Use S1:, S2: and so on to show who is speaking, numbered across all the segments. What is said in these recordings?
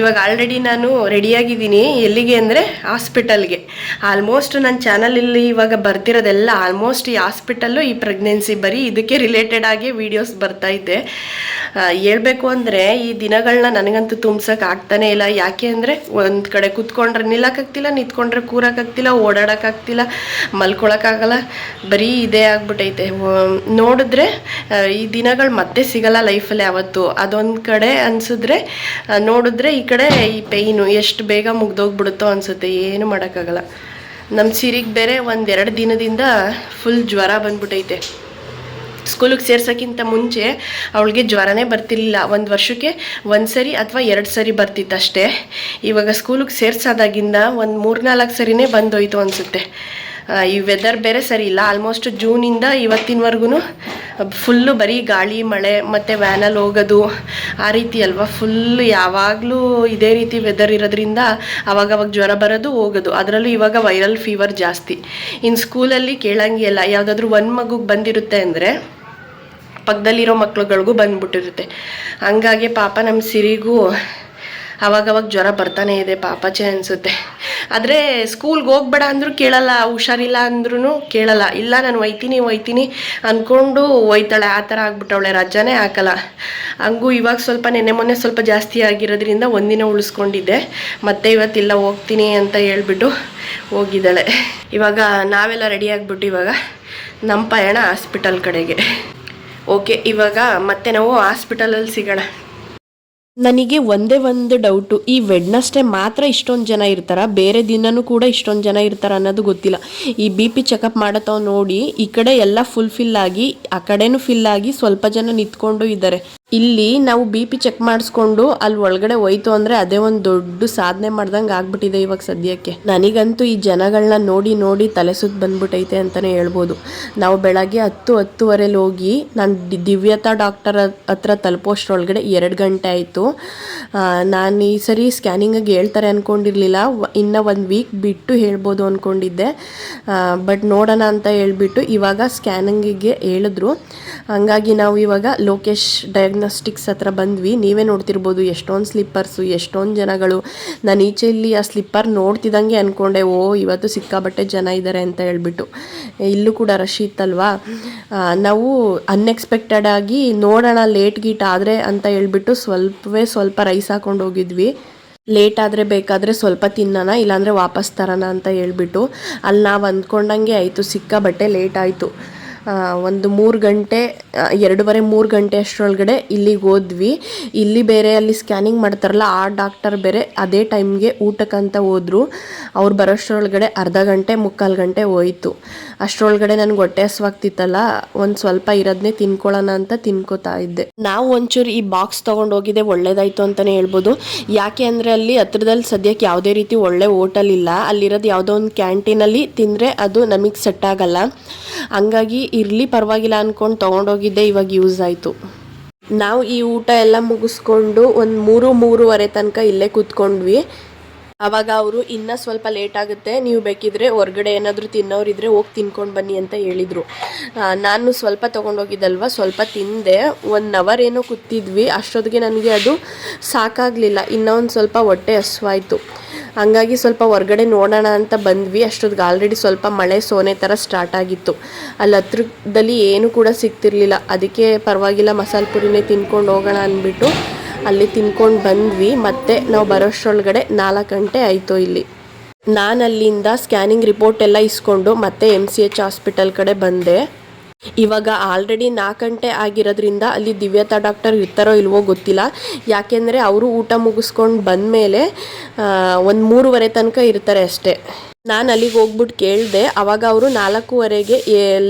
S1: ಇವಾಗ ಆಲ್ರೆಡಿ ನಾನು ರೆಡಿಯಾಗಿದ್ದೀನಿ ಎಲ್ಲಿಗೆ ಅಂದರೆ ಹಾಸ್ಪಿಟಲ್ಗೆ ಆಲ್ಮೋಸ್ಟ್ ನನ್ನ ಚಾನಲಲ್ಲಿ ಇವಾಗ ಬರ್ತಿರೋದೆಲ್ಲ ಆಲ್ಮೋಸ್ಟ್ ಈ ಹಾಸ್ಪಿಟಲ್ಲು ಈ ಪ್ರೆಗ್ನೆನ್ಸಿ ಬರೀ ಇದಕ್ಕೆ ರಿಲೇಟೆಡ್ ಆಗಿ ವೀಡಿಯೋಸ್ ಬರ್ತೈತೆ ಹೇಳಬೇಕು ಅಂದರೆ ಈ ದಿನಗಳನ್ನ ನನಗಂತೂ ತುಂಬ್ಸೋಕೆ ಆಗ್ತಾನೇ ಇಲ್ಲ. ಯಾಕೆ ಅಂದರೆ ಒಂದು ಕಡೆ ಕೂತ್ಕೊಂಡ್ರೆ ನಿಲ್ಲಕ್ಕಾಗ್ತಿಲ್ಲ, ನಿಂತ್ಕೊಂಡ್ರೆ ಕೂರೋಕ್ಕಾಗ್ತಿಲ್ಲ, ಓಡಾಡೋಕ್ಕಾಗ್ತಿಲ್ಲ, ಮಲ್ಕೊಳಕ್ಕಾಗಲ್ಲ. ಬರೀ ಇದೇ ಆಗ್ಬಿಟ್ಟೈತೆ ನೋಡಿದ್ರೆ ಈ ದಿನಗಳು ಮತ್ತೆ ಸಿಗಲ್ಲ ಲೈಫಲ್ಲಿ ಯಾವತ್ತು. ಅದೊಂದು ಕಡೆ ಅನಿಸಿದ್ರೆ ನೋಡಿದ್ರೆ ಕಡೆ ಈ ಪೇಯ್ನು ಎಷ್ಟು ಬೇಗ ಮುಗ್ದೋಗ್ಬಿಡುತ್ತೋ ಅನ್ಸುತ್ತೆ, ಏನು ಮಾಡೋಕ್ಕಾಗಲ್ಲ. ನಮ್ಮ ಸಿರಿಗೆ ಬೇರೆ ಒಂದೆರಡು ದಿನದಿಂದ ಫುಲ್ ಜ್ವರ ಬಂದ್ಬಿಟ್ಟೈತೆ ಸ್ಕೂಲಿಗೆ ಸೇರ್ಸೋಕ್ಕಿಂತ ಮುಂಚೆ ಅವಳಿಗೆ ಜ್ವರನೇ ಬರ್ತಿರ್ಲಿಲ್ಲ. ಒಂದು ವರ್ಷಕ್ಕೆ ಒಂದು ಸರಿ ಅಥವಾ ಎರಡು ಸರಿ ಬರ್ತಿತ್ತು ಅಷ್ಟೇ ಇವಾಗ ಸ್ಕೂಲಿಗೆ ಸೇರ್ಸಾದಾಗಿಂದ ಒಂದು ಮೂರ್ನಾಲ್ಕು ಸರಿನೇ ಬಂದೋಯ್ತು ಅನಿಸುತ್ತೆ. ಈ ವೆದರ್ ಬೇರೆ ಸರಿ ಇಲ್ಲ. ಆಲ್ಮೋಸ್ಟ್ ಜೂನಿಂದ ಇವತ್ತಿನವರೆಗೂ ಫುಲ್ಲು ಬರೀ ಗಾಳಿ, ಮಳೆ, ಮತ್ತು ವ್ಯಾನಲ್ಲಿ ಹೋಗೋದು ಆ ರೀತಿ ಅಲ್ವಾ? ಫುಲ್ ಯಾವಾಗಲೂ ಇದೇ ರೀತಿ ವೆದರ್ ಇರೋದ್ರಿಂದ ಅವಾಗವಾಗ ಜ್ವರ ಬರೋದು, ಹೋಗೋದು. ಅದರಲ್ಲೂ ಇವಾಗ ವೈರಲ್ ಫೀವರ್ ಜಾಸ್ತಿ. ಇನ್ನು ಸ್ಕೂಲಲ್ಲಿ ಕೇಳಂಗಿಲ್ಲ. ಯಾವುದಾದ್ರೂ ಒಂದು ಮಗುಗೆ ಬಂದಿರುತ್ತೆ ಅಂದರೆ ಪಕ್ಕದಲ್ಲಿರೋ ಮಕ್ಳುಗಳಿಗೂ ಬಂದ್ಬಿಟ್ಟಿರುತ್ತೆ. ಹಂಗಾಗಿ ಪಾಪ ನಮ್ಮ ಸಿರಿಗೂ ಅವಾಗವಾಗ ಜ್ವರ ಬರ್ತಾನೆ ಇದೆ. ಪಾಪ ಚೆ ಅನಿಸುತ್ತೆ. ಆದರೆ ಸ್ಕೂಲ್ಗೆ ಹೋಗ್ಬೇಡ ಅಂದರೂ ಕೇಳಲ್ಲ, ಹುಷಾರಿಲ್ಲ ಅಂದ್ರೂ ಕೇಳಲ್ಲ. ಇಲ್ಲ, ನಾನು ಒಯ್ತೀನಿ ಒಯ್ತೀನಿ ಅಂದ್ಕೊಂಡು ಒಯ್ತಾಳೆ. ಆ ಥರ ಆಗ್ಬಿಟ್ಟವಳೆ ರಜಾನೇ ಹಾಕಲ್ಲ. ಹಂಗೂ ಇವಾಗ ಸ್ವಲ್ಪ ನೆನ್ನೆ ಮೊನ್ನೆ ಸ್ವಲ್ಪ ಜಾಸ್ತಿ ಆಗಿರೋದ್ರಿಂದ ಒಂದಿನ ಉಳಿಸ್ಕೊಂಡಿದ್ದೆ. ಮತ್ತೆ ಇವತ್ತಿಲ್ಲ ಹೋಗ್ತೀನಿ ಅಂತ ಹೇಳ್ಬಿಟ್ಟು ಹೋಗಿದ್ದಾಳೆ. ಇವಾಗ ನಾವೆಲ್ಲ ರೆಡಿ ಆಗಿಬಿಟ್ಟು ಇವಾಗ ನಮ್ಮ ಪಯಣ ಹಾಸ್ಪಿಟಲ್ ಕಡೆಗೆ. ಓಕೆ ಇವಾಗ ಮತ್ತೆ ನಾವು ಹಾಸ್ಪಿಟಲಲ್ಲಿ ಸಿಗೋಣ. ನನಗೆ ಒಂದೇ ಒಂದು ಡೌಟು, ಈ ವೆಡ್ನಸ್ಡೇ ಮಾತ್ರ ಇಷ್ಟೊಂದು ಜನ ಇರ್ತಾರ? ಬೇರೆ ದಿನನೂ ಕೂಡ ಇಷ್ಟೊಂದು ಜನ ಇರ್ತಾರ ಅನ್ನೋದು ಗೊತ್ತಿಲ್ಲ. ಈ ಬಿ ಪಿ ಚೆಕಪ್ ಮಾಡತ್ತವ ನೋಡಿ, ಈ ಕಡೆ ಎಲ್ಲ ಫುಲ್ ಫಿಲ್ ಆಗಿ, ಆ ಕಡೆನೂ ಫಿಲ್ ಆಗಿ ಸ್ವಲ್ಪ ಜನ ನಿಂತ್ಕೊಂಡು ಇದ್ದಾರೆ. ಇಲ್ಲಿ ನಾವು ಬಿ ಪಿ ಚೆಕ್ ಮಾಡಿಸ್ಕೊಂಡು ಅಲ್ಲಿ ಒಳಗಡೆ ಹೋಯ್ತು ಅಂದ್ರೆ ಅದೇ ಒಂದು ದೊಡ್ಡ ಸಾಧನೆ ಮಾಡ್ದಂಗೆ ಆಗ್ಬಿಟ್ಟಿದೆ ಇವಾಗ ಸದ್ಯಕ್ಕೆ. ನನಗಂತೂ ಈ ಜನಗಳನ್ನ ನೋಡಿ ನೋಡಿ ತಲೆ ಸುತ್ತ ಬಂದ್ಬಿಟ್ಟೈತೆ ಅಂತಾನೆ ಹೇಳ್ಬೋದು. ನಾವು ಬೆಳಗ್ಗೆ ಹತ್ತು, ಹತ್ತುವರೆಲಿ ಹೋಗಿ ನಾನು ದಿವ್ಯತಾ ಡಾಕ್ಟರ್ ಹತ್ರ ತಲುಪೋಷ್ಟ್ರೊಳಗಡೆ ಎರಡು ಗಂಟೆ ಆಯಿತು. ನಾನು ಈ ಸರಿ ಸ್ಕ್ಯಾನಿಂಗಿಗೆ ಹೇಳ್ತಾರೆ ಅಂದ್ಕೊಂಡಿರಲಿಲ್ಲ ಇನ್ನು ಒಂದು ವೀಕ್ ಬಿಟ್ಟು ಹೇಳ್ಬೋದು ಅಂದ್ಕೊಂಡಿದ್ದೆ ಬಟ್ ನೋಡೋಣ ಅಂತ ಹೇಳ್ಬಿಟ್ಟು ಇವಾಗ ಸ್ಕ್ಯಾನಿಂಗಿಗೆ ಹೇಳಿದ್ರು. ಹಂಗಾಗಿ ನಾವು ಇವಾಗ ಲೋಕೇಶ್ ಡಯಾಗ್ನೋಸ್ಟಿಕ್ಸ್ ಹತ್ರ ಬಂದ್ವಿ. ನೀವೇ ನೋಡ್ತಿರ್ಬೋದು ಎಷ್ಟೊಂದು ಸ್ಲಿಪ್ಪರ್ಸು ಎಷ್ಟೊಂದು ಜನಗಳು. ನಾನು ಈಚೆ ಇಲ್ಲಿ ಆ ಸ್ಲಿಪ್ಪರ್ ನೋಡ್ತಿದ್ದಂಗೆ ಅಂದ್ಕೊಂಡೆ ಓ, ಇವತ್ತು ಸಿಕ್ಕಾಬಟ್ಟೆ ಜನ ಇದ್ದಾರೆ ಅಂತ ಹೇಳ್ಬಿಟ್ಟು. ಇಲ್ಲೂ ಕೂಡ ರಶ್ ಇತ್ತಲ್ವಾ? ನಾವು ಅನ್ಎಕ್ಸ್ಪೆಕ್ಟೆಡ್ ಆಗಿ ನೋಡೋಣ ಲೇಟ್ ಗೀಟ್ ಆದರೆ ಅಂತ ಹೇಳ್ಬಿಟ್ಟು ಸ್ವಲ್ಪವೇ ಸ್ವಲ್ಪ ರೈಸ್ ಹಾಕೊಂಡು ಹೋಗಿದ್ವಿ. ಲೇಟ್ ಆದರೆ ಬೇಕಾದರೆ ಸ್ವಲ್ಪ ತಿನ್ನೋಣ, ಇಲ್ಲಾಂದರೆ ವಾಪಸ್ ತರೋಣ ಅಂತ ಹೇಳ್ಬಿಟ್ಟು. ಅಲ್ಲಿ ನಾವು ಅಂದ್ಕೊಂಡಂಗೆ ಆಯಿತು ಸಿಕ್ಕಾಬಟ್ಟೆ ಲೇಟ್ ಆಯಿತು. ಒಂದು ಮೂರು ಗಂಟೆ ಎರಡೂವರೆ ಮೂರು ಗಂಟೆ ಅಷ್ಟರೊಳಗಡೆ ಇಲ್ಲಿಗೆ ಹೋದ್ವಿ. ಇಲ್ಲಿ ಬೇರೆ ಅಲ್ಲಿ ಸ್ಕ್ಯಾನಿಂಗ್ ಮಾಡ್ತಾರಲ್ಲ, ಆ ಡಾಕ್ಟರ್ ಬೇರೆ ಅದೇ ಟೈಮ್ಗೆ ಊಟಕ್ಕಂತ ಹೋದ್ರು. ಅವ್ರು ಬರೋಷ್ಟರೊಳಗಡೆ ಅರ್ಧ ಗಂಟೆ, ಮುಕ್ಕಾಲು ಗಂಟೆ ಹೋಯಿತು. ಅಷ್ಟರೊಳಗಡೆ ನನಗೆ ಹೊಟ್ಟೆ ಹಸುವಾಗ್ತಿತ್ತಲ್ಲ, ಒಂದು ಸ್ವಲ್ಪ ಇರೋದನ್ನೇ ತಿನ್ಕೊಳ್ಳೋಣ ಅಂತ ತಿನ್ಕೋತಾ ಇದ್ದೆ. ನಾವು ಒಂಚೂರು ಈ ಬಾಕ್ಸ್ ತೊಗೊಂಡು ಹೋಗಿದ್ದೆ, ಒಳ್ಳೇದಾಯಿತು ಅಂತಲೇ ಹೇಳ್ಬೋದು. ಯಾಕೆ ಅಂದರೆ ಅಲ್ಲಿ ಹತ್ರದಲ್ಲಿ ಸದ್ಯಕ್ಕೆ ಯಾವುದೇ ರೀತಿ ಒಳ್ಳೆ ಹೋಟೆಲ್ ಇಲ್ಲ. ಅಲ್ಲಿರೋದು ಯಾವುದೋ ಒಂದು ಕ್ಯಾಂಟೀನಲ್ಲಿ ತಿಂದರೆ ಅದು ನಮಗೆ ಸೆಟ್ ಆಗಲ್ಲ. ಹಂಗಾಗಿ ಇರಲಿ, ಪರವಾಗಿಲ್ಲ ಅಂದ್ಕೊಂಡು ತೊಗೊಂಡೋಗಿದ್ದೆ, ಇವಾಗ ಯೂಸ್ ಆಯಿತು. ನಾವು ಈ ಊಟ ಎಲ್ಲ ಮುಗಿಸ್ಕೊಂಡು ಒಂದು ಮೂರು, ಮೂರುವರೆ ತನಕ ಇಲ್ಲೇ ಕೂತ್ಕೊಂಡ್ವಿ. ಆವಾಗ ಅವರು, ಇನ್ನೂ ಸ್ವಲ್ಪ ಲೇಟ್ ಆಗುತ್ತೆ, ನೀವು ಬೇಕಿದ್ರೆ ಹೊರಗಡೆ ಏನಾದರೂ ತಿನ್ನೋರಿದ್ರೆ ಹೋಗಿ ತಿನ್ಕೊಂಡು ಬನ್ನಿ ಅಂತ ಹೇಳಿದರು. ನಾನು ಸ್ವಲ್ಪ ತೊಗೊಂಡೋಗಿದ್ದಲ್ವ, ಸ್ವಲ್ಪ ತಿಂದೆ. ಒನ್ ಅವರ್ ಏನೋ ಕೂತಿದ್ವಿ. ಅಷ್ಟೊತ್ತಿಗೆ ನನಗೆ ಅದು ಸಾಕಾಗಲಿಲ್ಲ. ಇನ್ನೂ ಒಂದು ಸ್ವಲ್ಪ ಹೊಟ್ಟೆ ಹಸುವಾಯಿತು. ಹಂಗಾಗಿ ಸ್ವಲ್ಪ ಹೊರ್ಗಡೆ ನೋಡೋಣ ಅಂತ ಬಂದ್ವಿ. ಅಷ್ಟೊತ್ತಿಗೆ ಆಲ್ರೆಡಿ ಸ್ವಲ್ಪ ಮಳೆ ಸೋನೆ ಥರ ಸ್ಟಾರ್ಟ್ ಆಗಿತ್ತು. ಅಲ್ಲಿ ಹತ್ರದಲ್ಲಿ ಏನು ಕೂಡ ಸಿಗ್ತಿರ್ಲಿಲ್ಲ. ಅದಕ್ಕೆ ಪರವಾಗಿಲ್ಲ, ಮಸಾಲೆ ಪುರಿನೇ ತಿನ್ಕೊಂಡು ಹೋಗೋಣ ಅಂದ್ಬಿಟ್ಟು ಅಲ್ಲಿ ತಿನ್ಕೊಂಡು ಬಂದ್ವಿ. ಮತ್ತೆ ನಾವು ಬರೋಷ್ಟರೊಳಗಡೆ ನಾಲ್ಕು ಗಂಟೆ ಆಯಿತು ಇಲ್ಲಿ. ನಾನು ಅಲ್ಲಿಂದ ಸ್ಕ್ಯಾನಿಂಗ್ ರಿಪೋರ್ಟ್ ಎಲ್ಲ ಇಸ್ಕೊಂಡು ಮತ್ತೆ ಎಂ ಸಿ ಎಚ್ ಹಾಸ್ಪಿಟಲ್ ಕಡೆ ಬಂದೆ. ಇವಾಗ ಆಲ್ರೆಡಿ ನಾಲ್ಕು ಗಂಟೆ ಆಗಿರೋದ್ರಿಂದ ಅಲ್ಲಿ ದಿವ್ಯತಾ ಡಾಕ್ಟರ್ ಇರ್ತಾರೋ ಇಲ್ವೋ ಗೊತ್ತಿಲ್ಲ. ಯಾಕೆಂದರೆ ಅವರು ಊಟ ಮುಗಿಸ್ಕೊಂಡು ಬಂದಮೇಲೆ ಒಂದು ಮೂರುವರೆ ತನಕ ಇರ್ತಾರೆ ಅಷ್ಟೇ. ನಾನು ಅಲ್ಲಿಗೆ ಹೋಗ್ಬಿಟ್ಟು ಕೇಳಿದೆ, ಅವಾಗ ಅವರು ನಾಲ್ಕೂವರೆಗೆ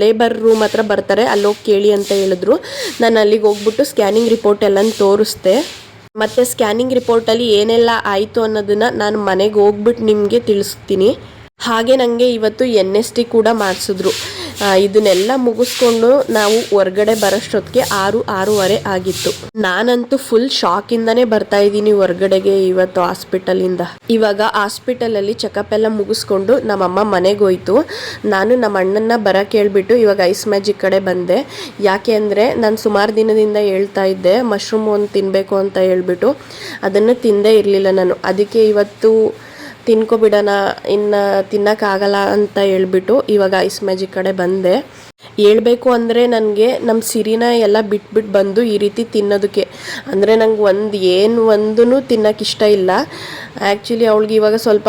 S1: ಲೇಬರ್ ರೂಮ್ ಹತ್ರ ಬರ್ತಾರೆ, ಅಲ್ಲೋಗಿ ಕೇಳಿ ಅಂತ ಹೇಳಿದ್ರು. ನಾನು ಅಲ್ಲಿಗೆ ಹೋಗ್ಬಿಟ್ಟು ಸ್ಕ್ಯಾನಿಂಗ್ ರಿಪೋರ್ಟ್ ಎಲ್ಲ ತೋರಿಸ್ದೆ. ಮತ್ತು ಸ್ಕ್ಯಾನಿಂಗ್ ರಿಪೋರ್ಟಲ್ಲಿ ಏನೆಲ್ಲ ಆಯಿತು ಅನ್ನೋದನ್ನು ನಾನು ಮನೆಗೆ ಹೋಗ್ಬಿಟ್ಟು ನಿಮಗೆ ತಿಳಿಸ್ತೀನಿ. ಹಾಗೆ ನನಗೆ ಇವತ್ತು ಎನ್ ಎಸ್ ಟಿ ಕೂಡ ಮಾಡಿಸಿದ್ರು. ಇದನ್ನೆಲ್ಲ ಮುಗಿಸ್ಕೊಂಡು ನಾವು ಹೊರ್ಗಡೆ ಬರೋಷ್ಟೊತ್ತಿಗೆ ಆರು, ಆರೂವರೆ ಆಗಿತ್ತು. ನಾನಂತೂ ಫುಲ್ ಶಾಕಿಂದನೇ ಬರ್ತಾ ಇದ್ದೀನಿ ಹೊರ್ಗಡೆಗೆ ಇವತ್ತು ಹಾಸ್ಪಿಟಲಿಂದ ಇವಾಗ ಹಾಸ್ಪಿಟಲಲ್ಲಿ ಚೆಕಪ್ ಎಲ್ಲ ಮುಗಿಸ್ಕೊಂಡು ನಮ್ಮಮ್ಮ ಮನೆಗೆ ಹೋಯ್ತು ನಾನು ನಮ್ಮ ಅಣ್ಣನ ಬರ ಹೇಳ್ಬಿಟ್ಟು ಇವಾಗ ಐಸ್ ಮ್ಯಾಜಿಕ್ ಕಡೆ ಬಂದೆ. ಯಾಕೆ ಅಂದರೆ ನಾನು ಸುಮಾರು ದಿನದಿಂದ ಹೇಳ್ತಾ ಇದ್ದೆ ಮಶ್ರೂಮ್ ಒಂದು ತಿನ್ನಬೇಕು ಅಂತ ಹೇಳ್ಬಿಟ್ಟು. ಅದನ್ನು ತಿಂದೇ ಇರಲಿಲ್ಲ ನಾನು. ಅದಕ್ಕೆ ಇವತ್ತು ತಿನ್ಕೊಬಿಡೋಣ ಇನ್ನು ತಿನ್ನೋಕ್ಕಾಗಲ್ಲ ಅಂತ ಹೇಳ್ಬಿಟ್ಟು ಇವಾಗ ಐಸ್ ಮ್ಯಾಜಿಕ್ ಕಡೆ ಬಂದೆ. ಹೇಳ್ಬೇಕು ಅಂದರೆ ನನಗೆ ನಮ್ಮ ಸಿರಿನ ಎಲ್ಲ ಬಿಟ್ಬಿಟ್ಟು ಬಂದು ಈ ರೀತಿ ತಿನ್ನೋದಕ್ಕೆ. ಅಂದರೆ ನಂಗೆ ಒಂದು ಏನು ಒಂದೂ ತಿನ್ನೋಕೆ ಇಷ್ಟ ಇಲ್ಲ. ಆ್ಯಕ್ಚುಲಿ ಅವಳಿಗೆ ಇವಾಗ ಸ್ವಲ್ಪ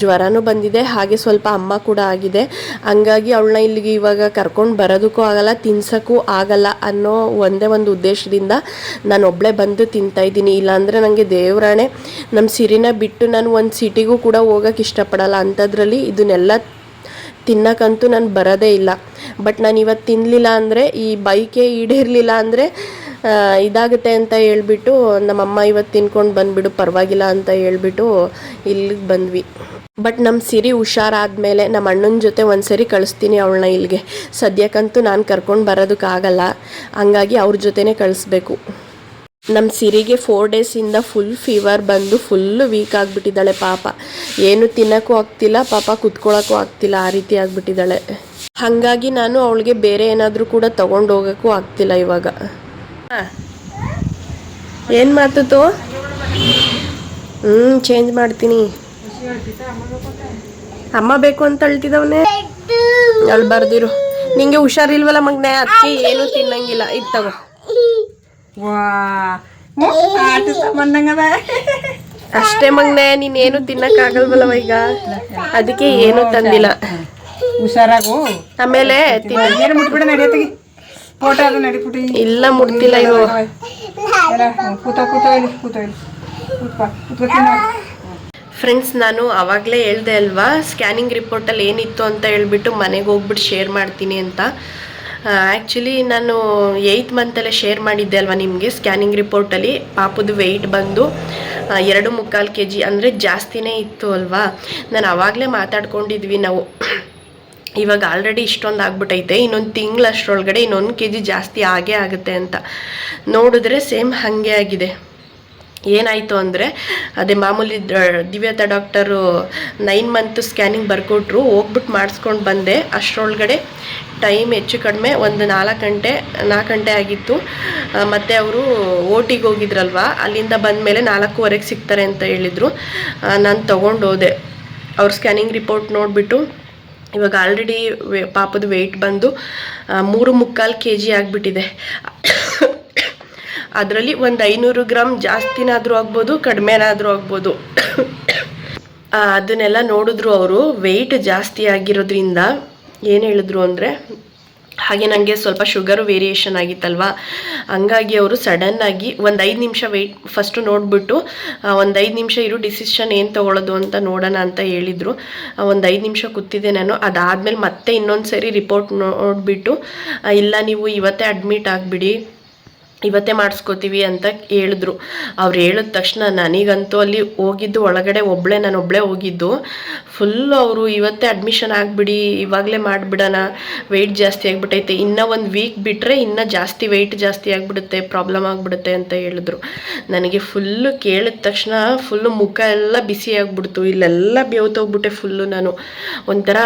S1: ಜ್ವರನೂ ಬಂದಿದೆ, ಹಾಗೆ ಸ್ವಲ್ಪ ಅಮ್ಮ ಕೂಡ ಆಗಿದೆ. ಹಂಗಾಗಿ ಅವಳನ್ನ ಇಲ್ಲಿಗೆ ಇವಾಗ ಕರ್ಕೊಂಡು ಬರೋದಕ್ಕೂ ಆಗಲ್ಲ, ತಿನ್ಸೋಕ್ಕೂ ಆಗಲ್ಲ ಅನ್ನೋ ಒಂದೇ ಒಂದು ಉದ್ದೇಶದಿಂದ ನಾನು ಒಬ್ಬಳೇ ಬಂದು ತಿಂತಾ ಇದ್ದೀನಿ. ಇಲ್ಲಾಂದರೆ ನನಗೆ ದೇವರಾಣೆ. ನಮ್ಮ ಸಿರಿನ ಬಿಟ್ಟು ನಾನು ಒಂದು ಸಿಟಿಗೂ ಕೂಡ ಹೋಗೋಕೆ ಇಷ್ಟಪಡಲ್ಲ. ಅಂಥದ್ರಲ್ಲಿ ಇದನ್ನೆಲ್ಲ ತಿನ್ನಕ್ಕಂತೂ ನಾನು ಬರೋದೇ ಇಲ್ಲ. ಬಟ್ ನಾನು ಇವತ್ತು ತಿನ್ನಲಿಲ್ಲ ಅಂದರೆ, ಈ ಬೈಕೆ ಈಡೇರಲಿಲ್ಲ ಅಂದರೆ ಇದಾಗುತ್ತೆ ಅಂತ ಹೇಳ್ಬಿಟ್ಟು ನಮ್ಮಮ್ಮ ಇವತ್ತು ತಿನ್ಕೊಂಡು ಬಂದುಬಿಡು, ಪರವಾಗಿಲ್ಲ ಅಂತ ಹೇಳ್ಬಿಟ್ಟು ಇಲ್ಲಿಗೆ ಬಂದ್ವಿ. ಬಟ್ ನಮ್ಮ ಸಿರಿ ಹುಷಾರಾದ್ಮೇಲೆ ನಮ್ಮ ಅಣ್ಣನ ಜೊತೆ ಒಂದ್ಸರಿ ಕಳಿಸ್ತೀನಿ ಅವಳನ್ನ ಇಲ್ಲಿಗೆ. ಸದ್ಯಕ್ಕಂತೂ ನಾನು ಕರ್ಕೊಂಡು ಬರೋದಕ್ಕಾಗಲ್ಲ. ಹಂಗಾಗಿ ಅವ್ರ ಜೊತೆನೇ ಕಳಿಸ್ಬೇಕು. ನಮ್ಮ ಸಿರಿಗೆ ಫೋರ್ ಡೇಸಿಂದ ಫುಲ್ ಫೀವರ್ ಬಂದು ಫುಲ್ಲು ವೀಕ್ ಆಗಿಬಿಟ್ಟಿದ್ದಾಳೆ ಪಾಪ. ಏನು ತಿನ್ನೋಕ್ಕೂ ಆಗ್ತಿಲ್ಲ, ಪಾಪ ಕುತ್ಕೊಳ್ಳೋಕ್ಕೂ ಆಗ್ತಿಲ್ಲ, ಆ ರೀತಿ ಆಗಿಬಿಟ್ಟಿದ್ದಾಳೆ. ಹಾಗಾಗಿ ನಾನು ಅವಳಿಗೆ ಬೇರೆ ಏನಾದರೂ ಕೂಡ ತೊಗೊಂಡು ಹೋಗೋಕ್ಕೂ ಆಗ್ತಿಲ್ಲ ಇವಾಗ. ಏನು ಮಾತುತು ಹ್ಞೂ ಚೇಂಜ್ ಮಾಡ್ತೀನಿ. ಅಮ್ಮ ಬೇಕು ಅಂತ ಅಳ್ತಿದ್ದವನೇ ಅಲ್ಲಿ ಬರ್ದಿರು ನಿಂಗೆ ಹುಷಾರಿಲ್ವಲ್ಲ ಮಗ್ನೇ ಅದಕ್ಕೆ ಏನು ತಿನ್ನಂಗಿಲ್ಲ. ಇತ್ತವ
S2: ವಾ
S1: ಅಷ್ಟೇ ಮಗ್ನೆ ನೀನೇನು ತಿನ್ನಕ್ಕಾಗಲ್ವಲ್ಲವ ಈಗ ಅದಕ್ಕೆ ಏನು ತಂದಿಲ್ಲ.
S2: ಹುಷಾರಾಗು.
S1: ಆಮೇಲೆ ತಿನ್ನ.
S2: ಏನು ಮುಟ್ಬಿಡ ನಡೆಯತ್ತಿಗೆ ಫೋಟೋ ಅದು ನಡಿಬಿಟ್ಟು
S1: ಇಲ್ಲ ಮುಟ್ತಿಲ್ಲ ಇವು
S2: ಎಲ್ಲ ಕೂತ ಕೂತ ಇಲ್ಲಿ ಕೂತ ಇಲ್ಲಿ ಕೂತ್ಕೋ ಕೂತ್ಕೊತೀನಿ
S1: ಫ್ರೆಂಡ್ಸ್ ನಾನು ಅವಾಗಲೇ ಹೇಳ್ದೆ ಅಲ್ವಾ ಸ್ಕ್ಯಾನಿಂಗ್ ರಿಪೋರ್ಟಲ್ಲಿ ಏನಿತ್ತು ಅಂತ ಹೇಳ್ಬಿಟ್ಟು ಮನೆಗೆ ಹೋಗ್ಬಿಟ್ಟು ಶೇರ್ ಮಾಡ್ತೀನಿ ಅಂತ. ಆ್ಯಕ್ಚುಲಿ ನಾನು ಏಯ್ತ್ ಮಂತಲ್ಲೇ ಶೇರ್ ಮಾಡಿದ್ದೆ ಅಲ್ವಾ ನಿಮಗೆ? ಸ್ಕ್ಯಾನಿಂಗ್ ರಿಪೋರ್ಟಲ್ಲಿ ಪಾಪದ ವೆಯ್ಟ್ ಬಂದು ಎರಡು ಮುಕ್ಕಾಲು ಕೆ ಜಿ ಅಂದರೆ ಜಾಸ್ತಿನೇ ಇತ್ತು ಅಲ್ವಾ? ನಾನು ಆವಾಗಲೇ ಮಾತಾಡ್ಕೊಂಡಿದ್ವಿ ನಾವು. ಇವಾಗ ಆಲ್ರೆಡಿ ಇಷ್ಟೊಂದು ಆಗ್ಬಿಟ್ಟೈತೆ ಇನ್ನೊಂದು ತಿಂಗಳಷ್ಟರೊಳಗಡೆ ಇನ್ನೊಂದು ಕೆ ಜಿ ಜಾಸ್ತಿ ಆಗೇ ಆಗುತ್ತೆ ಅಂತ. ನೋಡಿದ್ರೆ ಸೇಮ್ ಹಾಗೆ ಆಗಿದೆ. ಏನಾಯಿತು ಅಂದರೆ, ಅದೇ ಮಾಮೂಲಿ Divyatha doctor nine month scanning ಬರ್ಕೊಟ್ರು ಹೋಗ್ಬಿಟ್ಟು ಮಾಡಿಸ್ಕೊಂಡು ಬಂದೆ. ಅಷ್ಟರೊಳಗಡೆ ಟೈಮ್ ಹೆಚ್ಚು ಕಡಿಮೆ ಒಂದು ನಾಲ್ಕು ಗಂಟೆ ನಾಲ್ಕು ಗಂಟೆ ಆಗಿತ್ತು. ಮತ್ತು ಅವರು ಓಟಿಗೆ ಹೋಗಿದ್ರಲ್ವ? ಅಲ್ಲಿಂದ ಬಂದ ಮೇಲೆ ನಾಲ್ಕೂವರೆಗೆ ಸಿಗ್ತಾರೆ ಅಂತ ಹೇಳಿದರು. ನಾನು ತೊಗೊಂಡು ಹೋದೆ. ಅವ್ರ ಸ್ಕ್ಯಾನಿಂಗ್ ರಿಪೋರ್ಟ್ ನೋಡಿಬಿಟ್ಟು, ಇವಾಗ ಆಲ್ರೆಡಿ ಪಾಪದ ವೆಯ್ಟ್ ಬಂದು ಮೂರು ಮುಕ್ಕಾಲು ಕೆ ಜಿ ಆಗಿಬಿಟ್ಟಿದೆ. ಅದರಲ್ಲಿ ಒಂದು ಐನೂರು ಗ್ರಾಮ್ ಜಾಸ್ತಿನಾದರೂ ಆಗ್ಬೋದು, ಕಡಿಮೆನಾದರೂ ಆಗ್ಬೋದು. ಅದನ್ನೆಲ್ಲ ನೋಡಿದ್ರು ಅವರು ವೆಯ್ಟ್ ಜಾಸ್ತಿ ಆಗಿರೋದ್ರಿಂದ ಏನು ಹೇಳಿದ್ರು ಅಂದರೆ, ಹಾಗೆ ನನಗೆ ಸ್ವಲ್ಪ ಶುಗರು ವೇರಿಯೇಷನ್ ಆಗಿತ್ತಲ್ವಾ? ಹಂಗಾಗಿ ಅವರು ಸಡನ್ನಾಗಿ ಒಂದು ಐದು ನಿಮಿಷ ವೆಯ್ಟ್ ಫಸ್ಟು ನೋಡಿಬಿಟ್ಟು ಒಂದು ಐದು ನಿಮಿಷ ಇರು ಡಿಸಿಷನ್ ಏನು ತೊಗೊಳೋದು ಅಂತ ನೋಡೋಣ ಅಂತ ಹೇಳಿದರು. ಒಂದು ಐದು ನಿಮಿಷ ಕೂತಿದ್ದೆ ನಾನು. ಅದಾದಮೇಲೆ ಮತ್ತೆ ಇನ್ನೊಂದು ಸರಿ ರಿಪೋರ್ಟ್ ನೋಡಿಬಿಟ್ಟು ಇಲ್ಲ ನೀವು ಇವತ್ತೇ ಅಡ್ಮಿಟ್ ಆಗಿಬಿಡಿ. ಇವತ್ತೇ ಮಾಡಿಸ್ಕೋತೀವಿ ಅಂತ ಹೇಳಿದ್ರು. ಅವ್ರು ಹೇಳಿದ ತಕ್ಷಣ ನನಗಂತೂ ಅಲ್ಲಿ ಹೋಗಿದ್ದು, ಒಳಗಡೆ ಒಬ್ಬಳೇ ನಾನು ಒಬ್ಬಳೇ ಹೋಗಿದ್ದು. ಫುಲ್ಲು ಅವರು ಇವತ್ತೇ ಅಡ್ಮಿಷನ್ ಆಗಿಬಿಡಿ, ಇವಾಗಲೇ ಮಾಡಿಬಿಡೋಣ ವೆಯ್ಟ್ ಜಾಸ್ತಿ ಆಗಿಬಿಟ್ಟೈತೆ ಇನ್ನೂ ಒಂದು ವೀಕ್ ಬಿಟ್ಟರೆ ಇನ್ನೂ ಜಾಸ್ತಿ ವೆಯ್ಟ್ ಜಾಸ್ತಿ ಆಗಿಬಿಡುತ್ತೆ ಪ್ರಾಬ್ಲಮ್ ಆಗಿಬಿಡುತ್ತೆ ಅಂತ ಹೇಳಿದ್ರು. ನನಗೆ ಫುಲ್ಲು ಕೇಳಿದ ತಕ್ಷಣ ಫುಲ್ಲು ಮುಖ ಎಲ್ಲ ಬಿಸಿ ಆಗಿಬಿಡ್ತು. ಇಲ್ಲೆಲ್ಲ ಬೇವ್ತೋಗ್ಬಿಟ್ಟೆ ಫುಲ್ಲು ನಾನು. ಒಂಥರ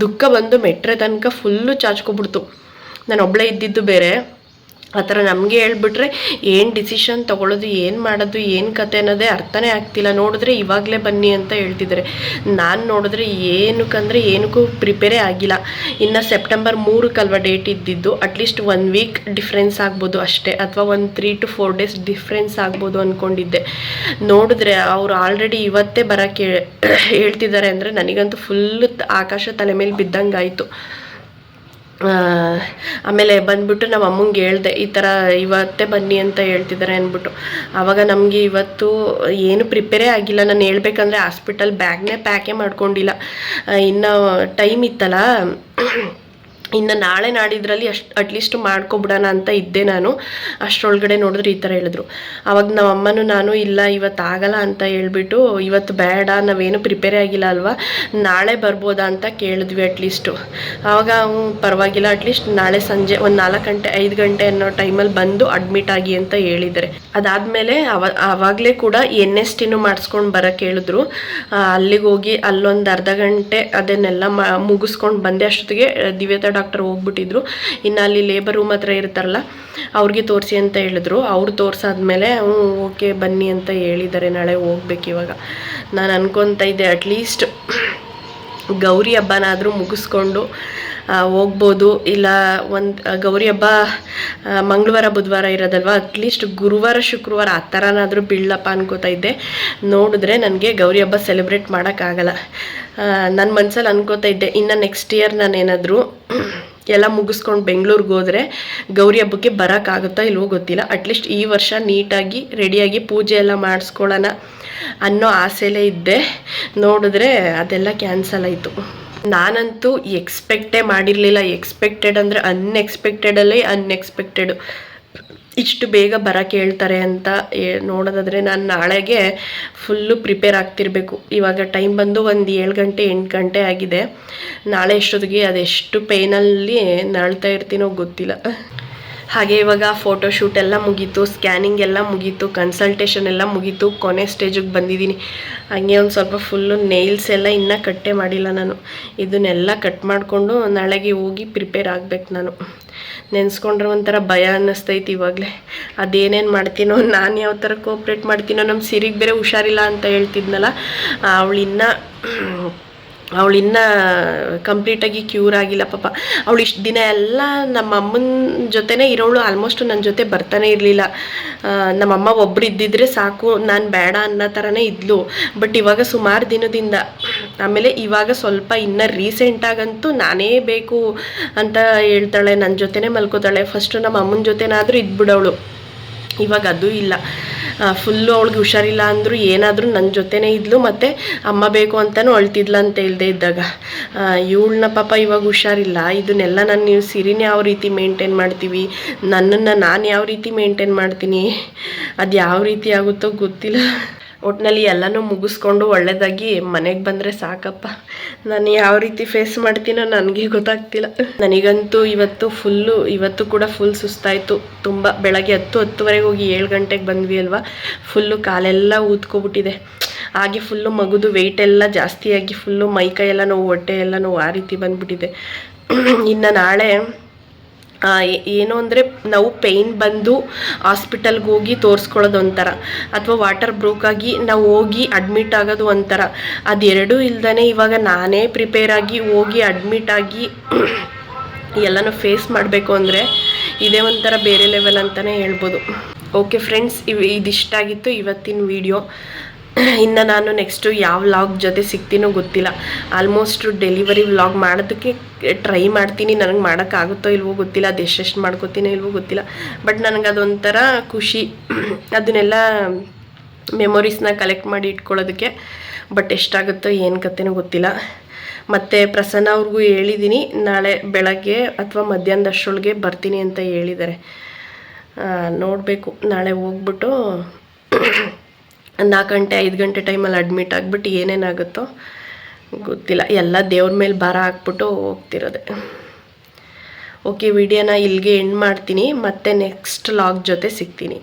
S1: ದುಃಖ ಬಂದು ಮೆಟ್ರೆ ತನಕ ಫುಲ್ಲು ಚಾಚ್ಕೊಬಿಡ್ತು. ನಾನು ಒಬ್ಬಳೇ ಇದ್ದಿದ್ದು ಬೇರೆ. ಆ ಥರ ನಮಗೆ ಹೇಳ್ಬಿಟ್ರೆ ಏನು ಡಿಸಿಷನ್ ತೊಗೊಳೋದು, ಏನು ಮಾಡೋದು, ಏನು ಕತೆ ಅನ್ನೋದೇ ಅರ್ಥನೇ ಆಗ್ತಿಲ್ಲ. ನೋಡಿದ್ರೆ ಇವಾಗಲೇ ಬನ್ನಿ ಅಂತ ಹೇಳ್ತಿದ್ದಾರೆ. ನಾನು ನೋಡಿದ್ರೆ ಏನಕ್ಕಂದರೆ ಏನಕ್ಕೂ ಪ್ರಿಪೇರೇ ಆಗಿಲ್ಲ. ಇನ್ನು ಸೆಪ್ಟೆಂಬರ್ ಮೂರಕ್ಕಲ್ವ ಡೇಟ್ ಇದ್ದಿದ್ದು. At least one week difference ಆಗ್ಬೋದು ಅಷ್ಟೇ. ಅಥವಾ ಒಂದು three to four days difference ಆಗ್ಬೋದು ಅಂದ್ಕೊಂಡಿದ್ದೆ ನೋಡಿದ್ರೆ ಅವರು ಆಲ್ರೆಡಿ ಇವತ್ತೇ ಬರೋಕ್ಕೆ ಹೇಳ್ತಿದ್ದಾರೆ ಅಂದರೆ ನನಗಂತೂ ಫುಲ್ ಆಕಾಶ ತಲೆ ಮೇಲೆ ಬಿದ್ದಂಗೆ ಆಯಿತು ಆಮೇಲೆ ಬಂದ್ಬಿಟ್ಟು ನಮ್ಮ ಅಮ್ಮಂಗೆ ಹೇಳ್ದೆ, ಈ ಥರ ಇವತ್ತೇ ಬನ್ನಿ ಅಂತ ಹೇಳ್ತಿದ್ದಾರೆ ಅಂದ್ಬಿಟ್ಟು. ಆವಾಗ ನಮಗೆ ಇವತ್ತು ಏನು ಪ್ರಿಪೇರೇ ಆಗಿಲ್ಲ. ನಾನು ಹೇಳ್ಬೇಕಂದ್ರೆ ಹಾಸ್ಪಿಟಲ್ ಬ್ಯಾಗ್ನೇ ಪ್ಯಾಕೇ ಮಾಡ್ಕೊಂಡಿಲ್ಲ. ಇನ್ನು ಟೈಮ್ ಇತ್ತಲ್ಲ. ಇನ್ನು ನಾಳೆ ನಾಡಿದ್ರಲ್ಲಿ ಅಷ್ಟು ಅಟ್ಲೀಸ್ಟ್ ಮಾಡ್ಕೊಬಿಡೋಣ ಅಂತ ಇದ್ದೆ ನಾನು. ಅಷ್ಟರೊಳಗಡೆ ನೋಡಿದ್ರೆ ಈ ಥರ ಹೇಳಿದ್ರು. ಅವಾಗ ನಮ್ಮ ಅಮ್ಮನೂ ನಾನು, ಇಲ್ಲ, ಇವತ್ತು ಆಗಲ್ಲ ಅಂತ ಹೇಳ್ಬಿಟ್ಟು, ಇವತ್ತು ಬೇಡ, ನಾವೇನು ಪ್ರಿಪೇರ್ ಆಗಿಲ್ಲ ಅಲ್ವಾ? ನಾಳೆ ಬರ್ಬೋದಾ ಅಂತ ಕೇಳಿದ್ವಿ ಅಟ್ಲೀಸ್ಟು ಆವಾಗ ಪರವಾಗಿಲ್ಲ ಅಟ್ಲೀಸ್ಟ್ ನಾಳೆ ಸಂಜೆ ಒಂದು ನಾಲ್ಕು ಗಂಟೆ, ಐದು ಗಂಟೆ ಅನ್ನೋ ಟೈಮಲ್ಲಿ ಬಂದು ಅಡ್ಮಿಟ್ ಆಗಿ ಅಂತ ಹೇಳಿದ್ದಾರೆ. ಅದಾದಮೇಲೆ ಅವ ಆವಾಗಲೇ ಕೂಡ ಎನ್ ಎಸ್ ಟಿನೂ ಮಾಡಿಸ್ಕೊಂಡು ಬರೋಕ್ಕೆ ಹೇಳಿದ್ರು. ಅಲ್ಲಿಗೆ ಹೋಗಿ ಅಲ್ಲೊಂದು ಅರ್ಧ ಗಂಟೆ ಅದನ್ನೆಲ್ಲ ಮುಗಿಸ್ಕೊಂಡು ಬಂದೆ. ಅಷ್ಟೊತ್ತಿಗೆ ದಿವ್ಯತಾ ಡಾಕ್ಟರ್ ಹೋಗ್ಬಿಟ್ಟಿದ್ರು. ಇನ್ನು ಅಲ್ಲಿ ಲೇಬರ್ ರೂಮ್ ಹತ್ರ ಇರ್ತಾರಲ್ಲ, ಅವ್ರಿಗೆ ತೋರಿಸಿ ಅಂತ ಹೇಳಿದ್ರು. ಅವ್ರು ತೋರಿಸಾದ್ಮೇಲೆ, ಹ್ಞೂ ಓಕೆ ಬನ್ನಿ ಅಂತ ಹೇಳಿದ್ದಾರೆ, ನಾಳೆ ಹೋಗ್ಬೇಕು ಇವಾಗ. ನಾನು ಅನ್ಕೊತಾ ಇದ್ದೆ ಅಟ್ಲೀಸ್ಟ್ ಗೌರಿ ಹಬ್ಬನಾದರೂ ಮುಗಿಸ್ಕೊಂಡು ಹೋಗ್ಬೋದು. ಇಲ್ಲ, ಒಂದು ಗೌರಿ ಹಬ್ಬ ಮಂಗಳವಾರ, ಬುಧವಾರ ಇರೋದಲ್ವ? ಅಟ್ಲೀಸ್ಟ್ ಗುರುವಾರ, ಶುಕ್ರವಾರ ಆ ಥರನಾದರೂ ಬೀಳಪ್ಪ ಅನ್ಕೋತಾ ಇದ್ದೆ. ನೋಡಿದ್ರೆ ನನಗೆ ಗೌರಿ ಹಬ್ಬ ಸೆಲೆಬ್ರೇಟ್ ಮಾಡೋಕ್ಕಾಗಲ್ಲ. ನನ್ನ ಮನಸ್ಸಲ್ಲಿ ಅನ್ಕೋತಾ ಇದ್ದೆ, ಇನ್ನು ನೆಕ್ಸ್ಟ್ ಇಯರ್ ನಾನೇನಾದರೂ ಎಲ್ಲ ಮುಗಿಸ್ಕೊಂಡು ಬೆಂಗಳೂರಿಗೆ ಹೋದರೆ ಗೌರಿ ಹಬ್ಬಕ್ಕೆ ಬರೋಕ್ಕಾಗುತ್ತಾ ಇಲ್ವೋ ಗೊತ್ತಿಲ್ಲ. ಅಟ್ಲೀಸ್ಟ್ ಈ ವರ್ಷ ನೀಟಾಗಿ ರೆಡಿಯಾಗಿ ಪೂಜೆ ಎಲ್ಲ ಮಾಡಿಸ್ಕೊಳ್ಳೋಣ ಅನ್ನೋ ಆಸೆಲೇ ಇದ್ದೆ. ನೋಡಿದ್ರೆ ಅದೆಲ್ಲ ಕ್ಯಾನ್ಸಲ್ ಆಯಿತು. ನಾನಂತೂ ಎಕ್ಸ್ಪೆಕ್ಟೇ ಮಾಡಿರಲಿಲ್ಲ. ಎಕ್ಸ್ಪೆಕ್ಟೆಡ್ ಅಂದರೆ ಅನ್ಎಕ್ಸ್ಪೆಕ್ಟೆಡಲ್ಲೇ ಅನ್ಎಕ್ಸ್ಪೆಕ್ಟೆಡು ಇಷ್ಟು ಬೇಗ ಬರೋಕ್ಕೆ ಹೇಳ್ತಾರೆ ಅಂತ ನೋಡೋದಾದರೆ ನಾನು ನಾಳೆಗೆ ಫುಲ್ಲು ಪ್ರಿಪೇರ್ ಆಗ್ತಿರಬೇಕು. ಇವಾಗ ಟೈಮ್ ಬಂದು ಒಂದು ಏಳು ಗಂಟೆ, ಎಂಟು ಗಂಟೆ ಆಗಿದೆ. ನಾಳೆ ಎಷ್ಟೊತ್ತಿಗೆ ಅದೆಷ್ಟು ಪೇನಲ್ಲಿ ನಳ್ತಾ ಇರ್ತೀನೋ ಗೊತ್ತಿಲ್ಲ. ಹಾಗೆ ಇವಾಗ ಫೋಟೋ ಶೂಟ್ ಎಲ್ಲ ಮುಗೀತು ಸ್ಕ್ಯಾನಿಂಗ್ ಎಲ್ಲ ಮುಗೀತು ಕನ್ಸಲ್ಟೇಷನ್ ಎಲ್ಲ ಮುಗೀತು, ಕೊನೆ ಸ್ಟೇಜಿಗೆ ಬಂದಿದ್ದೀನಿ. ಹಾಗೆ ಒಂದು ಸ್ವಲ್ಪ ಫುಲ್ಲು ನೇಲ್ಸ್ ಎಲ್ಲ ಇನ್ನೂ ಕಟ್ಟೆ ಮಾಡಿಲ್ಲ ನಾನು. ಇದನ್ನೆಲ್ಲ ಕಟ್ ಮಾಡಿಕೊಂಡು ನಾಳೆಗೆ ಹೋಗಿ ಪ್ರಿಪೇರ್ ಆಗ್ಬೇಕು ನಾನು. ನೆನೆಸ್ಕೊಂಡ್ರೆ ಒಂಥರ ಭಯ ಅನ್ನಿಸ್ತೈತಿ ಇವಾಗಲೇ. ಅದೇನೇನು ಮಾಡ್ತೀನೋ, ನಾನು ಯಾವ ಥರ ಕೋಪ್ರೇಟ್ ಮಾಡ್ತೀನೋ ನಮ್ಮ ಸಿರಿಗೆ ಬೇರೆ ಹುಷಾರಿಲ್ಲ ಅಂತ ಹೇಳ್ತಿದ್ನಲ್ಲ ಅವಳಿನ್ನ ಅವಳಿನ್ನ ಕಂಪ್ಲೀಟಾಗಿ ಕ್ಯೂರ್ ಆಗಿಲ್ಲ ಪಾಪ. ಅವಳು ಇಷ್ಟು ದಿನ ಎಲ್ಲ ನಮ್ಮ ಅಮ್ಮನ ಜೊತೆನೇ ಇರೋಳು ಆಲ್ಮೋಸ್ಟ್ ನನ್ನ ಜೊತೆ ಬರ್ತಾನೆ ಇರಲಿಲ್ಲ. ನಮ್ಮಮ್ಮ ಒಬ್ರು ಇದ್ದಿದ್ರೆ ಸಾಕು, ನಾನು ಬೇಡ ಅನ್ನೋ ಥರನೇ ಇದ್ಲು. ಬಟ್ ಇವಾಗ ಸುಮಾರು ದಿನದಿಂದ ಆಮೇಲೆ ಇವಾಗ ಸ್ವಲ್ಪ ಇನ್ನು ರೀಸೆಂಟಾಗಂತೂ ನಾನೇ ಬೇಕು ಅಂತ ಹೇಳ್ತಾಳೆ ನನ್ನ ಜೊತೆನೇ ಮಲ್ಕೋತಾಳೆ. ಫಸ್ಟು ನಮ್ಮ ಅಮ್ಮನ ಜೊತೆನಾದರೂ ಇದ್ಬಿಡವಳು. ಇವಾಗ ಅದು ಇಲ್ಲ. ಫುಲ್ಲು ಅವಳಿಗೆ ಹುಷಾರಿಲ್ಲ ಅಂದರೂ ಏನಾದರೂ ನನ್ನ ಜೊತೆನೇ ಇದ್ಲು, ಮತ್ತು ಅಮ್ಮ ಬೇಕು ಅಂತಲೂ ಅಳ್ತಿದ್ಲ ಅಂತ ಹೇಳ್ದೆ ಇದ್ದಾಗ. ಇವಳನ್ನ ಪಾಪ ಇವಾಗ ಹುಷಾರಿಲ್ಲ. ಇದನ್ನೆಲ್ಲ ನಾನು ನೀವು ಸಿರಿನೇ ಯಾವ ರೀತಿ ಮೇಂಟೈನ್ ಮಾಡ್ತೀವಿ? ನನ್ನನ್ನು ನಾನು ಯಾವ ರೀತಿ ಮೇಂಟೈನ್ ಮಾಡ್ತೀನಿ? ಅದು ಯಾವ ರೀತಿ ಆಗುತ್ತೋ ಗೊತ್ತಿಲ್ಲ. ಒಟ್ಟಿನಲ್ಲಿ ಎಲ್ಲನೂ ಮುಗಿಸ್ಕೊಂಡು ಒಳ್ಳೇದಾಗಿ ಮನೆಗೆ ಬಂದರೆ ಸಾಕಪ್ಪ. ನಾನು ಯಾವ ರೀತಿ ಫೇಸ್ ಮಾಡ್ತೀನೋ ನನಗೆ ಗೊತ್ತಾಗ್ತಿಲ್ಲ. ನನಗಂತೂ ಇವತ್ತು ಫುಲ್ಲು ಇವತ್ತು ಕೂಡ ಫುಲ್ ಸುಸ್ತಾಯಿತು. ತುಂಬ ಬೆಳಗ್ಗೆ ಹತ್ತು, ಹತ್ತುವರೆಗೆ ಹೋಗಿ ಏಳು ಗಂಟೆಗೆ ಬಂದ್ವಿ ಅಲ್ವಾ? ಫುಲ್ಲು ಕಾಲೆಲ್ಲ ಊದ್ಕೊಬಿಟ್ಟಿದೆ. ಹಾಗೆ ಫುಲ್ಲು ಮಗುದು ವೆಯ್ಟ್ ಎಲ್ಲ ಜಾಸ್ತಿಯಾಗಿ ಫುಲ್ಲು ಮೈಕೈ ಎಲ್ಲ ನೋವು ಹೊಟ್ಟೆ ಎಲ್ಲ ನೋವು ಆ ರೀತಿ ಬಂದ್ಬಿಟ್ಟಿದೆ. ಇನ್ನು ನಾಳೆ ಏನು ಅಂದರೆ ನಾವು ಪೇಯ್ನ್ ಬಂದು ಹಾಸ್ಪಿಟಲ್ಗೆ ಹೋಗಿ ತೋರಿಸ್ಕೊಳ್ಳೋದು ಒಂಥರ. ಅಥವಾ ವಾಟರ್ ಬ್ರೋಕಾಗಿ ನಾವು ಹೋಗಿ ಅಡ್ಮಿಟ್ ಆಗೋದು ಒಂಥರ. ಅದೆರಡೂ ಇಲ್ದೇ ಇವಾಗ ನಾನೇ ಪ್ರಿಪೇರ್ ಆಗಿ ಹೋಗಿ ಅಡ್ಮಿಟ್ ಆಗಿ ಎಲ್ಲನೂ ಫೇಸ್ ಮಾಡಬೇಕು ಅಂದರೆ ಇದೇ ಒಂಥರ ಬೇರೆ ಲೆವೆಲ್ ಅಂತಲೇ ಹೇಳ್ಬೋದು. ಓಕೆ ಫ್ರೆಂಡ್ಸ್ ಇವ್ ಇದಿಷ್ಟಾಗಿತ್ತು ಇವತ್ತಿನ ವಿಡಿಯೋ ಇನ್ನು ನಾನು ನೆಕ್ಸ್ಟು ಯಾವ ವ್ಲಾಗ್ ಜೊತೆ ಸಿಗ್ತೀನೋ ಗೊತ್ತಿಲ್ಲ. ಆಲ್ಮೋಸ್ಟ್ ಡೆಲಿವರಿ ವ್ಲಾಗ್ ಮಾಡೋದಕ್ಕೆ ಟ್ರೈ ಮಾಡ್ತೀನಿ. ನನಗೆ ಮಾಡೋಕ್ಕಾಗುತ್ತೋ ಇಲ್ವೋ ಗೊತ್ತಿಲ್ಲ. ಅದು ಎಷ್ಟೆಷ್ಟು ಮಾಡ್ಕೋತೀನೋ ಇಲ್ವೋ ಗೊತ್ತಿಲ್ಲ. ಬಟ್ ನನಗೆ ಅದೊಂಥರ ಖುಷಿ. ಅದನ್ನೆಲ್ಲ ಮೆಮೊರೀಸ್ನ ಕಲೆಕ್ಟ್ ಮಾಡಿ ಇಟ್ಕೊಳ್ಳೋದಕ್ಕೆ. ಬಟ್ ಎಷ್ಟಾಗುತ್ತೋ ಏನು ಕತೆನೋ ಗೊತ್ತಿಲ್ಲ. ಮತ್ತು ಪ್ರಸನ್ನ ಅವ್ರಿಗೂ ಹೇಳಿದ್ದೀನಿ ನಾಳೆ ಬೆಳಗ್ಗೆ ಅಥವಾ ಮಧ್ಯಾಹ್ನದಷ್ಟರೊಳಗೆ ಬರ್ತೀನಿ ಅಂತ ಹೇಳಿದ್ದಾರೆ ನೋಡಬೇಕು. ನಾಳೆ ಹೋಗ್ಬಿಟ್ಟು ನಾಲ್ಕು ಗಂಟೆ, ಐದು ಗಂಟೆ ಟೈಮಲ್ಲಿ ಅಡ್ಮಿಟ್ ಆಗಿಬಿಟ್ಟು ಏನೇನಾಗುತ್ತೋ ಗೊತ್ತಿಲ್ಲ. ಎಲ್ಲ ದೇವ್ರ ಮೇಲೆ ಭಾರ ಹಾಕ್ಬಿಟ್ಟು ಹೋಗ್ತಿರೋದೆ. ಓಕೆ ವಿಡಿಯೋನ ಇಲ್ಲಿಗೆ ಎಂಡ್ ಮಾಡ್ತೀನಿ. ಮತ್ತೆ ನೆಕ್ಸ್ಟ್ ಲಾಗ್ ಜೊತೆ ಸಿಗ್ತೀನಿ.